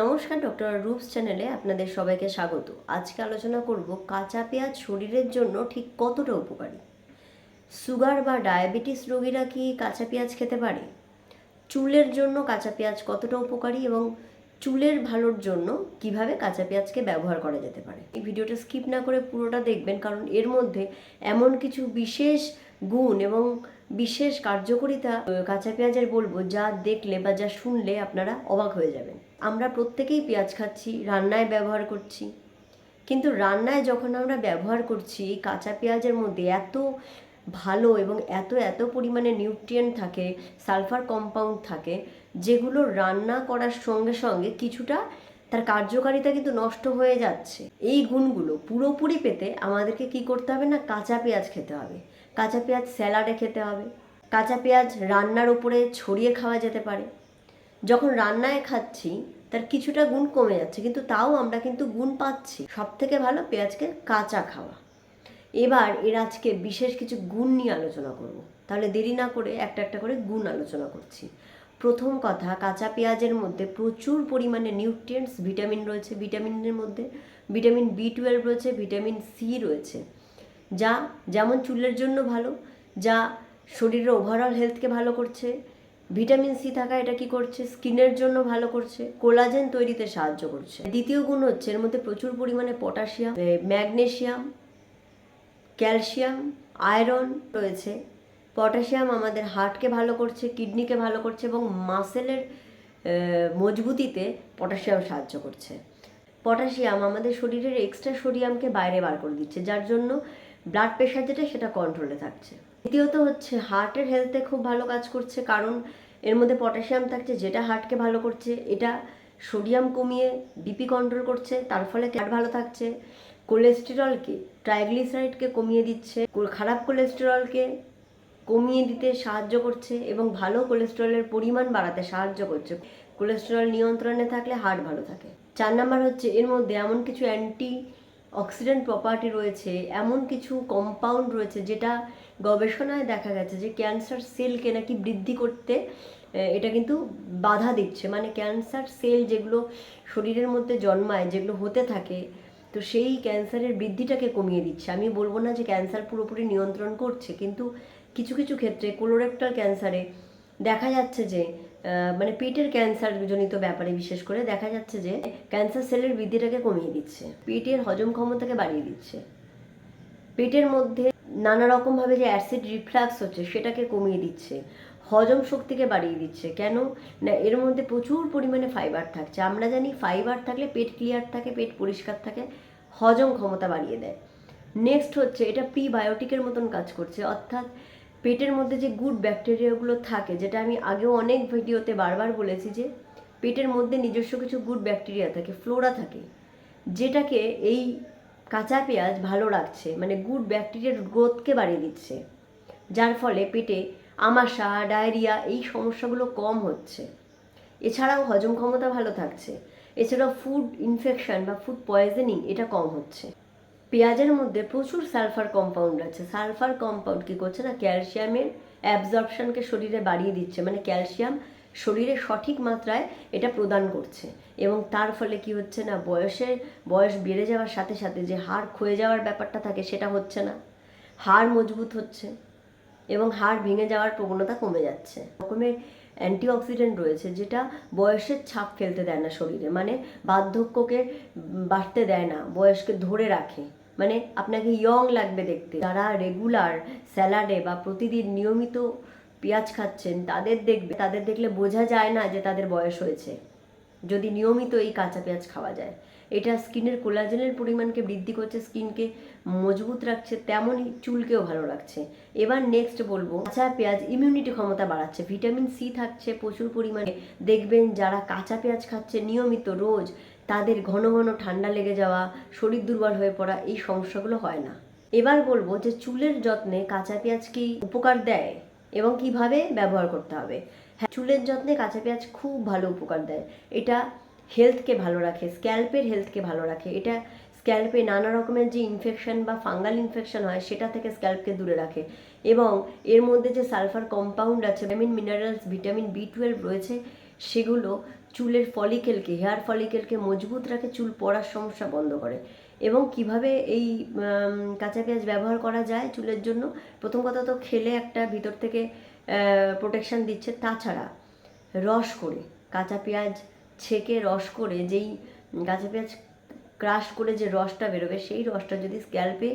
নমস্কার, ডক্টর রূপস চ্যানেলে আপনাদের সবাইকে স্বাগত। আজকে আলোচনা করব কাঁচা পেঁয়াজ শরীরের জন্য ঠিক কতটা উপকারী? সুগার বা ডায়াবেটিস রোগীরা কি কাঁচা পেঁয়াজ খেতে পারে? চুলের জন্য কাঁচা পেঁয়াজ কতটা উপকারী এবং চুলের ভালোর জন্য কীভাবে কাঁচা পেঁয়াজকে ব্যবহার করা যেতে পারে? এই ভিডিওটা স্কিপ না করে পুরোটা দেখবেন কারণ এর মধ্যে এমন কিছু বিশেষ গুণ এবং বিশেষ কার্যকরিতা কাঁচা পেঁয়াজের বলব যা দেখলে বা যা শুনলে আপনারা অবাক হয়ে যাবেন। আমরা প্রত্যেকেই পেঁয়াজ খাচ্ছি, রান্নায় ব্যবহার করছি। কিন্তু রান্নায় যখন আমরা ব্যবহার করছি, এই কাঁচা পেঁয়াজের মধ্যে এত ভালো এবং এত এত পরিমাণে নিউট্রিয়েন্ট থাকে সালফার কম্পাউন্ড থাকে, যেগুলো রান্না করার সঙ্গে সঙ্গে কিছুটা তার কার্যকারিতা কিন্তু নষ্ট হয়ে যাচ্ছে। এই গুণগুলো পুরোপুরি পেতে আমাদেরকে কি করতে হবে না? কাঁচা পেঁয়াজ খেতে হবে। কাঁচা পেঁয়াজ স্যালাডে খেতে হবে। কাঁচা পেঁয়াজ রান্নার উপরে ছড়িয়ে খাওয়া যেতে পারে। যখন রান্নায় খাচ্ছি, তার কিছুটা গুণ কমে যাচ্ছে, কিন্তু তাও আমরা কিন্তু গুণ পাচ্ছি। সব থেকে ভালো পেঁয়াজকে কাঁচা খাওয়া। এবার এর আজকে বিশেষ কিছু গুণ নিয়ে আলোচনা করব। তাহলে দেরি না করে একটা একটা করে গুণ আলোচনা করছি। প্রথম কথা, কাঁচা পেঁয়াজের মধ্যে প্রচুর পরিমাণে নিউট্রিয়েন্টস ভিটামিন রয়েছে। ভিটামিনের মধ্যে ভিটামিন বি টুয়েলভ রয়েছে ভিটামিন সি রয়েছে, যা যেমন চুলের জন্য ভালো, যা শরীরের ওভারঅল হেলথকে ভালো করছে ভিটামিন সি থাকা এটা কি করছে? স্কিনের জন্য ভালো করছে। কোলাজেন তৈরিতে সাহায্য করছে। দ্বিতীয় গুণ হচ্ছে এর মধ্যে প্রচুর পরিমাণে পটাশিয়াম ম্যাগনেশিয়াম, ক্যালসিয়াম, আয়রন রয়েছে। পটাশিয়াম আমাদের হার্টকে ভালো করছে, কিডনিকে ভালো করছে এবং মাসেলের মজবুতিতে পটাশিয়াম সাহায্য করছে। পটাশিয়াম আমাদের শরীরের এক্সট্রা সোডিয়ামকে বাইরে বার করে দিচ্ছে, যার জন্য ব্লাড প্রেশার যেটা সেটা কন্ট্রোলে থাকছে। দ্বিতীয়ত হচ্ছে হার্টের হেলথে খুব ভালো কাজ করছে, কারণ এর মধ্যে পটাশিয়াম থাকছে যেটা হার্টকে ভালো করছে, এটা সোডিয়াম কমিয়ে বিপি কন্ট্রোল করছে, তার ফলে হার্ট ভালো থাকছে। কোলেস্টেরলকে ট্রাইগ্লিসারাইডকে কমিয়ে দিচ্ছে, খারাপ কোলেস্টেরলকে কমিয়ে দিতে সাহায্য করছে এবং ভালো কোলেস্টেরলের পরিমাণ বাড়াতে সাহায্য করছে। কোলেস্টেরল নিয়ন্ত্রণে থাকলে হার্ট ভালো থাকে। চার নাম্বার হচ্ছে এর মধ্যে এমন কিছু অ্যান্টি অক্সিডেন্ট প্রপার্টি রয়েছে, এমন কিছু কম্পাউন্ড রয়েছে যেটা গবেষণায় দেখা গেছে যে ক্যান্সার সেলকে নাকি বৃদ্ধি করতে এটা কিন্তু বাধা দিচ্ছে। মানে ক্যান্সার সেল যেগুলো শরীরের মধ্যে জন্মায়, যেগুলো হতে থাকে, তো সেই ক্যান্সারের বৃদ্ধিটাকে কমিয়ে দিচ্ছে। আমি বলব না যে ক্যান্সার পুরোপুরি নিয়ন্ত্রণ করছে, কিন্তু কিছু কিছু ক্ষেত্রে কোলোরেক্টাল ক্যান্সারে দেখা যাচ্ছে যে মানে পেটের ক্যান্সার জনিত ব্যাপারে বিশেষ করে দেখা যাচ্ছে যে ক্যান্সার সেলের বৃদ্ধিটাকে কমিয়ে দিচ্ছে। পেটের হজম ক্ষমতাকে বাড়িয়ে দিচ্ছে। পেটের মধ্যে নানা রকমভাবে যে অ্যাসিড রিফ্লাক্স হচ্ছে সেটাকে কমিয়ে দিচ্ছে। হজম শক্তিকে বাড়িয়ে দিচ্ছে। কেন? না, এর মধ্যে প্রচুর পরিমাণে ফাইবার থাকছে। আমরা জানি ফাইবার থাকলে পেট ক্লিয়ার থাকে, পেট পরিষ্কার থাকে, হজম ক্ষমতা বাড়িয়ে দেয়। নেক্সট হচ্ছে এটা প্রিবায়োটিকের মতন কাজ করছে। অর্থাৎ পেটের মধ্যে যে গুড ব্যাকটেরিয়াগুলো থাকে, যেটা আমি আগেও অনেক ভিডিওতে বারবার বলেছি যে, পেটের মধ্যে নিজস্ব কিছু গুড ব্যাকটেরিয়া থাকে ফ্লোরা থাকে, যেটাকে এই কাঁচা পেঁয়াজ ভালো রাখছে মানে গুড ব্যাকটেরিয়ার গ্রোথকে বাড়িয়ে দিচ্ছে। যার ফলে পেটে আমাশা ডায়রিয়া এই সমস্যাগুলো কম হচ্ছে। এছাড়াও হজম ক্ষমতা ভালো থাকছে। এছাড়াও ফুড ইনফেকশন বা ফুড পয়জনিং এটা কম হচ্ছে। পেঁয়াজের মধ্যে প্রচুর সালফার কম্পাউন্ড আছে। সালফার কম্পাউন্ড কী করছে না? ক্যালসিয়ামের অ্যাবজর্পশনকে শরীরে বাড়িয়ে দিচ্ছে। মানে ক্যালসিয়াম শরীরে সঠিক মাত্রায় এটা প্রদান করছে। এবং তার ফলে কি হচ্ছে না? বয়সের, বয়স বেড়ে যাওয়ার সাথে সাথে যে হাড় ক্ষয়ে যাওয়ার ব্যাপারটা থাকে সেটা হচ্ছে না। হাড় মজবুত হচ্ছে এবং হাড় ভেঙে যাওয়ার প্রবণতা কমে যাচ্ছে। রকমের অ্যান্টিঅক্সিডেন্ট রয়েছে যেটা বয়সের ছাপ ফেলতে দেয় না শরীরে। মানে বার্ধক্যকে বাড়তে দেয় না, বয়সকে ধরে রাখে। মানে আপনাকে ইয়ং লাগবে দেখতে। যারা রেগুলার স্যালাডে বা প্রতিদিন নিয়মিত পেঁয়াজ খাচ্ছেন, তাদের দেখবে, তাদের দেখলে বোঝা যায় না যে তাদের বয়স হয়েছে। যদি নিয়মিত এই কাঁচা পেঁয়াজ খাওয়া যায়। এটা স্কিনের কোলাজেনের পরিমাণকে বৃদ্ধি করছে স্কিনকে মজবুত রাখছে, তেমনই চুলকেও ভালো রাখছে এবার নেক্সট বলব, কাঁচা পেঁয়াজ ইমিউনিটি ক্ষমতা বাড়াচ্ছে ভিটামিন সি থাকছে প্রচুর পরিমাণে। দেখবেন যারা কাঁচা পেঁয়াজ খাচ্ছে নিয়মিত, রোজ তাদের ঘন ঘন ঠান্ডা লেগে যাওয়া, শরীর দুর্বল হয়ে পড়া এই সমস্যাগুলো হয় না। এবার বলব যে চুলের যত্নে কাঁচা পেঁয়াজ কি উপকার দেয় এবং কীভাবে ব্যবহার করতে হবে? হ্যাঁ চুলের যত্নে কাঁচা পেঁয়াজ খুব ভালো উপকার দেয়। এটা হেলথকে ভালো রাখে স্ক্যাল্পের হেলথকে ভালো রাখে। এটা স্ক্যাল্পে নানা রকমের যে ইনফেকশন বা ফাঙ্গাল ইনফেকশন হয়, সেটা থেকে স্ক্যাল্পকে দূরে রাখে। এবং এর মধ্যে যে সালফার কম্পাউন্ড আছে vitamin minerals vitamin B twelve রয়েছে, সেগুলো চুলের ফলিকেলকে হেয়ার ফলিকেলকে মজবুত রাখে, চুল পড়ার সমস্যা বন্ধ করে। এবং কীভাবে এই কাঁচা পেঁয়াজ ব্যবহার করা যায় চুলের জন্য? প্রথম কথা তো খেলে একটা ভিতর থেকে প্রোটেকশান দিচ্ছে। তাছাড়া রস করে, কাঁচা পেঁয়াজ ছেঁকে রস করে, যেই কাঁচা পেঁয়াজ ক্রাশ করে যে রসটা বেরোবে, সেই রসটা যদি স্ক্যাল্পে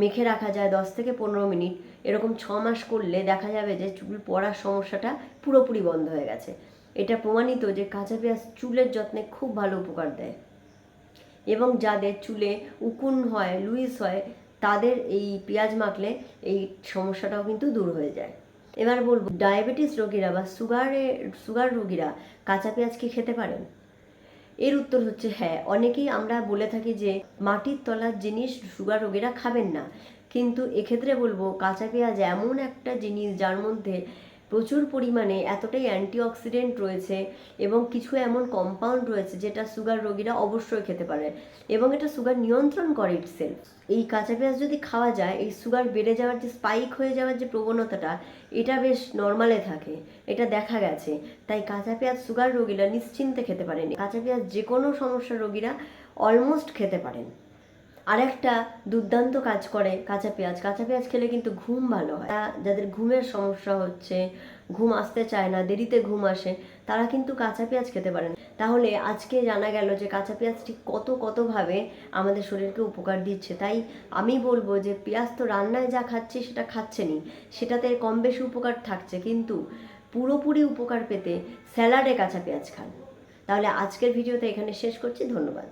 মেখে রাখা যায় দশ থেকে পনেরো মিনিট, এরকম ছ মাস করলে দেখা যাবে যে চুল পড়ার সমস্যাটা পুরোপুরি বন্ধ হয়ে গেছে। এটা প্রমাণিত যে কাঁচা পেঁয়াজ চুলের যত্নে খুব ভালো উপকার দেয়। এবং যাদের চুলে উকুন হয়, লুইস হয়, তাদের এই পেঁয়াজ মাখলে এই সমস্যাটাও কিন্তু দূর হয়ে যায়। এবার বলব, ডায়াবেটিস রোগীরা বা সুগারে, সুগার রোগীরা কাঁচা পেঁয়াজ কি খেতে পারেন? এর উত্তর হচ্ছে হ্যাঁ। অনেকেই আমরা বলে থাকি যে, মাটির তলার জিনিস সুগার রোগীরা খাবেন না। কিন্তু এক্ষেত্রে বলব, কাঁচা পেঁয়াজ এমন একটা জিনিস যার মধ্যে প্রচুর পরিমাণে এতটাই অ্যান্টিঅক্সিডেন্ট রয়েছে এবং কিছু এমন কম্পাউন্ড রয়েছে যেটা সুগার রোগীরা অবশ্যই খেতে পারে এবং এটা সুগার নিয়ন্ত্রণ করে ইটসেলফ এই কাঁচা পেঁয়াজ যদি খাওয়া যায়, এই সুগার বেড়ে যাওয়ার যে স্পাইক হয়ে যাওয়ার যে প্রবণতাটা, এটা বেশ নর্মালে থাকে, এটা দেখা গেছে। তাই কাঁচা পেঁয়াজ সুগার রোগীরা নিশ্চিন্তে খেতে পারেন। কাঁচা পেঁয়াজ যে কোনো সমস্যার রোগীরা অলমোস্ট খেতে পারেন। আরেকটা দুর্দান্ত কাজ করে কাঁচা পেঁয়াজ। কাঁচা পেঁয়াজ খেলে কিন্তু ঘুম ভালো হয়। যাদের ঘুমের সমস্যা হচ্ছে, ঘুম আসতে চায় না, দেরিতে ঘুম আসে, তারা কিন্তু কাঁচা পেঁয়াজ খেতে পারেন। তাহলে আজকে জানা গেল যে কাঁচা পেঁয়াজ ঠিক কত কতভাবে আমাদের শরীরকে উপকার দিচ্ছে। তাই আমি বলব যে পেঁয়াজ তো রান্নায় যা খাচ্ছি সেটা খাচ্ছেনই। সেটাতে কম বেশি উপকার থাকছে। কিন্তু পুরোপুরি উপকার পেতে স্যালাডে কাঁচা পেঁয়াজ খান। তাহলে আজকের ভিডিওতে এখানে শেষ করছি। ধন্যবাদ।